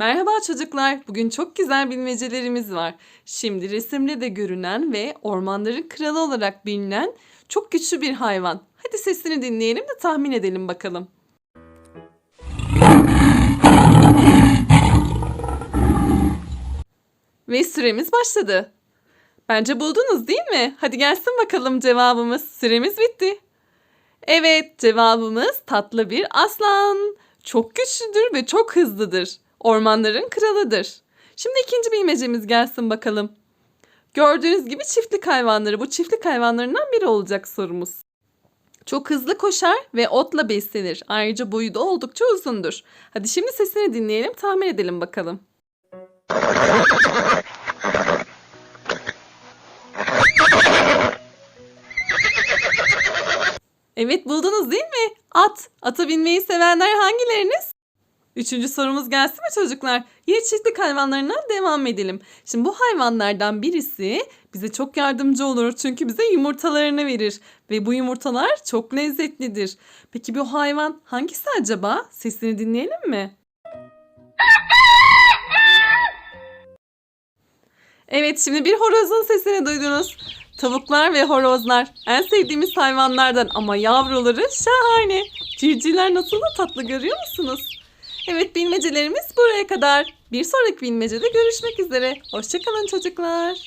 Merhaba çocuklar. Bugün çok güzel bilmecelerimiz var. Şimdi resimle de görünen ve ormanların kralı olarak bilinen çok güçlü bir hayvan. Hadi sesini dinleyelim de tahmin edelim bakalım. Ve süremiz başladı. Bence buldunuz değil mi? Hadi gelsin bakalım cevabımız. Süremiz bitti. Evet, cevabımız tatlı bir aslan. Çok güçlüdür ve çok hızlıdır. Ormanların kralıdır. Şimdi ikinci bilmecemiz gelsin bakalım. Gördüğünüz gibi çiftlik hayvanları. Bu çiftlik hayvanlarından biri olacak sorumuz. Çok hızlı koşar ve otla beslenir. Ayrıca boyu da oldukça uzundur. Hadi şimdi sesini dinleyelim, tahmin edelim bakalım. Evet buldunuz değil mi? At. Ata binmeyi sevenler hangileriniz? Üçüncü sorumuz gelsin mi çocuklar? Yine çiftlik hayvanlarından devam edelim. Şimdi bu hayvanlardan birisi bize çok yardımcı olur çünkü bize yumurtalarını verir ve bu yumurtalar çok lezzetlidir. Peki bu hayvan hangisi acaba? Sesini dinleyelim mi? Evet şimdi bir horozun sesini duydunuz. Tavuklar ve horozlar en sevdiğimiz hayvanlardan ama yavruları şahane. Civcivler nasıl da tatlı görüyor musunuz? Evet bilmecelerimiz buraya kadar. Bir sonraki bilmecede görüşmek üzere. Hoşçakalın çocuklar.